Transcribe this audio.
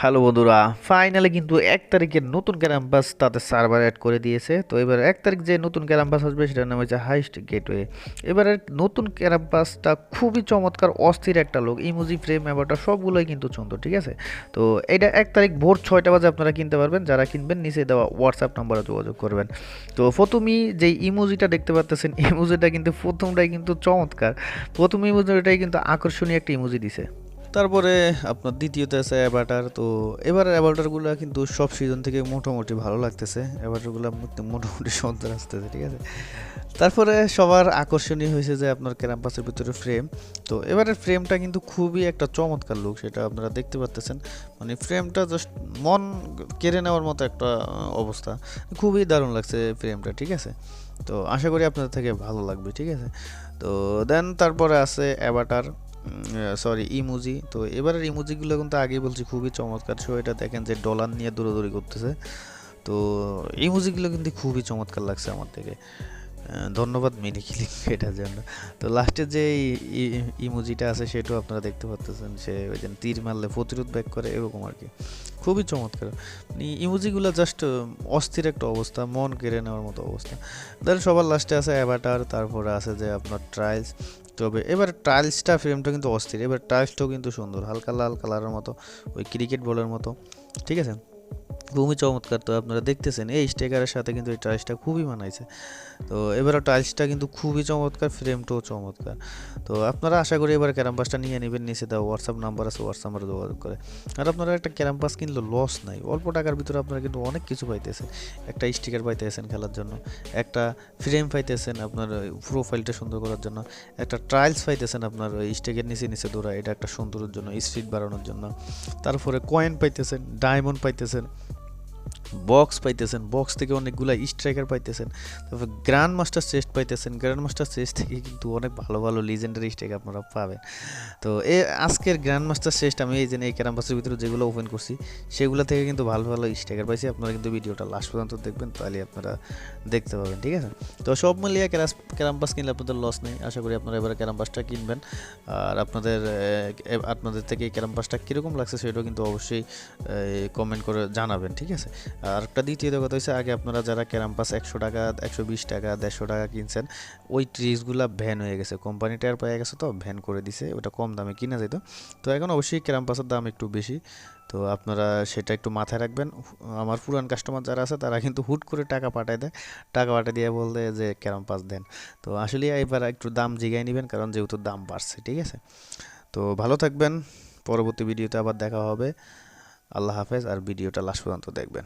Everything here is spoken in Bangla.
হ্যালো বন্ধুরা ফাইনালি কিন্তু এক তারিখের নতুন ক্যাম্পাস তাদের সার্ভার অ্যাড করে দিয়েছে। তো এবার এক তারিখ যে নতুন ক্যাম্পাস আসবে সেটার নাম হচ্ছে হাইস্ট গেটওয়ে এবারের নতুন ক্যাম্পাসটা খুবই চমৎকার, অস্থির একটা লোক ইমোজি ফ্রেম ব্যাপারটা সবগুলোই কিন্তু সুন্দর ঠিক আছে? তো এটা এক তারিখ ভোর ছয়টা বাজে আপনারা কিনতে পারবেন। যারা কিনবেন, নিচে দেওয়া হোয়াটসঅ্যাপ নাম্বারে যোগাযোগ করবেন। তো প্রথমেই যে ইমোজিটা দেখতে পাচ্তেছেন ইমোজিটা কিন্তু প্রথমটাই কিন্তু চমৎকার। প্রথম ইমোজিটাই কিন্তু আকর্ষণীয় একটা ইমোজি দিছে। তারপরে আপনার দ্বিতীয়তে আছে অ্যাভাটার তো এবার অ্যাভাটারগুলো কিন্তু সব সিজন থেকে মোটামুটি ভালো লাগতেছে। অ্যাভাটারগুলো মোটামুটি সুন্দর আসতেছে, ঠিক আছে? তারপরে সবার আকর্ষণীয় হয়েছে যে আপনার ক্যাম্পাসের ভিতরে ফ্রেম তো এবারের ফ্রেমটা কিন্তু খুবই একটা চমৎকার লুক সেটা আপনারা দেখতে পাচ্তেছেন মানে ফ্রেমটা জাস্ট মন কেড়ে নেওয়ার মতো একটা অবস্থা। খুবই দারুণ লাগছে ফ্রেমটা ঠিক আছে? তো আশা করি আপনাদের থেকে ভালো লাগবে, ঠিক আছে? তো দেন তারপরে আছে অ্যাভাটার সরি ইমোজি। তো এবারের ইমোজিগুলো কিন্তু আগেই বলছি, খুবই চমৎকার। সো এটা দেখেন যে ডলার নিয়ে দৌড়াদৌড়ি করতেছে। তো ইমোজিগুলো কিন্তু খুবই চমৎকার লাগছে আমার থেকে। ধন্যবাদ মিনি ক্লিক এটার জন্য। তো লাস্টে যে ইমোজিটা আছে, সেটাও আপনারা দেখতে পাচ্তেছেন সে ওই যে তীর মারলে প্রতিরোধ ব্যাক করে, এরকম আর কি। খুবই চমৎকার। মানে ইমোজিগুলো জাস্ট অস্থির একটা অবস্থা, মন কেড়ে নেওয়ার মতো অবস্থা। দেন সবার লাস্টে আছে অ্যাভাটার তারপরে আছে যে আপনার ট্রায়ালস তবে এবার টাইলসটা ফ্রেমটা কিন্তু অস্থির। এবার টাইলসটাও কিন্তু সুন্দর, হালকা লাল কালারের মতো, ওই ক্রিকেট বলের মতো। ঠিক আছে? খুবই চমৎকার তো আপনারা দেখতেছেন। এই স্টেকারের সাথে কিন্তু এই টাইলসটা খুবই মানাইছে। তো এবার টাইলসটা কিন্তু খুবই চমৎকার, ফ্রেমটাও চমৎকার। তো আপনারা আশা করি এবার ক্যারাম্পাসটা নিয়ে নেবেন, নিচে দেওয়া হোয়াটসঅ্যাপ নাম্বার আছে হোয়াটসঅ্যাপ যোগাযোগ করে। আর আপনারা একটা ক্যারাম্পাস কিনলে লস নাই। অল্প টাকার ভিতরে আপনারা কিন্তু অনেক কিছু পাইতেছেন। একটা স্টিকার পাইতেছেন খেলার জন্য, একটা ফ্রেম পাইতেছেন আপনার প্রোফাইলটা সুন্দর করার জন্য, একটা ট্রায়ালস পাইতেছেন আপনার ওই স্টেকের নিচে নিচে দৌড়া এটা একটা সুন্দরের জন্য স্পিড বাড়ানোর জন্য। তারপরে কয়েন পাইতেছেন ডায়মন্ড পাইতেছেন। বক্স পাইতেছেন বক্স থেকে অনেকগুলা স্ট্রাইকার পাইতেছেন, তারপর গ্র্যান্ড মাস্টার চেস্ট পাইতেছেন গ্র্যান্ড মাস্টার চেস্ট থেকে কিন্তু অনেক ভালো ভালো লিজেন্ডারি স্ট্রাইক আপনারা পাবেন। তো এ আজকের গ্র্যান্ড মাস্টার চেস্ট আমি এই যে এই ক্যারাম্পাসের ভিতরে যেগুলো ওপেন করছি, সেগুলো থেকে কিন্তু ভালো ভালো স্ট্রাইকার পাইছি। আপনারা কিন্তু ভিডিওটা লাস্ট পর্যন্ত দেখবেন, তাহলে আপনারা দেখতে পাবেন, ঠিক আছে? তো সব মিলিয়ে ক্যারাস ক্যারাম্পাস কিনলে আপনাদের লস নেই। আশা করি আপনারা এবার ক্যারাম্পাসটা কিনবেন। আর আপনাদের আপনাদের থেকে ক্যারাম্পাসটা কীরকম লাগছে সেটাও কিন্তু অবশ্যই কমেন্ট করে জানাবেন, ঠিক আছে? আর একটা দ্বিতীয় কথা হচ্ছে আগে আপনারা যারা ক্যারাম্পাস একশো টাকা, একশো বিশ টাকা, দেড়শো টাকা কিনছেন, ওই ট্রিজগুলো ভ্যান হয়ে গেছে। কোম্পানি টায়ার পেয়ে গেছে তো ভ্যান করে দিছে, ওটা কম দামে কিনা যেত তো এখন অবশ্যই ক্যারাম্পাসের দাম একটু বেশি। তো আপনারা সেটা একটু মাথায় রাখবেন। আমার পুরান কাস্টমার যারা আছে, তারা কিন্তু হুট করে টাকা পাঠায় দেয়। টাকা পাঠিয়ে দিয়ে বলতে যে ক্যারাম পাস দেন। তো আসলে এবার একটু দাম জিগাই নেবেন, কারণ যেহেতু দাম বাড়ছে, ঠিক আছে? তো ভালো থাকবেন। পরবর্তী ভিডিওতে আবার দেখা হবে। আল্লাহ হাফেজ আর ভিডিওটা লাস্ট পর্যন্ত দেখবেন।